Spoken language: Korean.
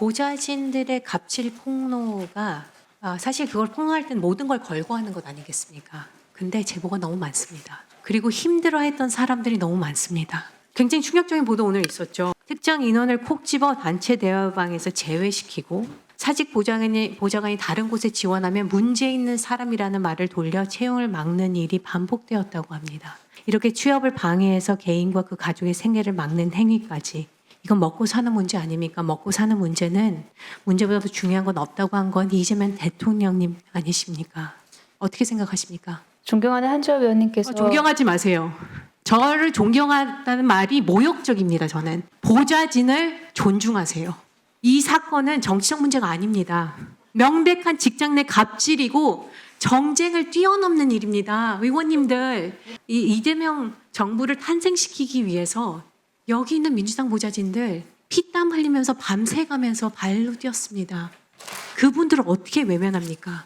보좌진들의 갑질 폭로가 아, 사실 그걸 폭로할 땐 모든 걸 걸고 하는 것 아니겠습니까? 근데 제보가 너무 많습니다. 그리고 힘들어했던 사람들이 너무 많습니다. 굉장히 충격적인 보도 오늘 있었죠. 특정 인원을 콕 집어 단체 대화방에서 제외시키고 사직 보좌관이, 보좌관이 다른 곳에 지원하면 문제 있는 사람이라는 말을 돌려 채용을 막는 일이 반복되었다고 합니다. 이렇게 취업을 방해해서 개인과 그 가족의 생계를 막는 행위까지 이건 먹고 사는 문제 아닙니까? 먹고 사는 문제는 문제보다 더 중요한 건 없다고 한 건 이재명 대통령님 아니십니까? 어떻게 생각하십니까? 존경하는 한지호 의원님께서 어, 존경하지 마세요. 저를 존경한다는 말이 모욕적입니다. 저는 보좌진을 존중하세요. 이 사건은 정치적 문제가 아닙니다. 명백한 직장 내 갑질이고 정쟁을 뛰어넘는 일입니다. 의원님들 이 이재명 정부를 탄생시키기 위해서 여기 있는 민주당 보좌진들 피땀 흘리면서 밤새 가면서 발로 뛰었습니다. 그분들을 어떻게 외면합니까?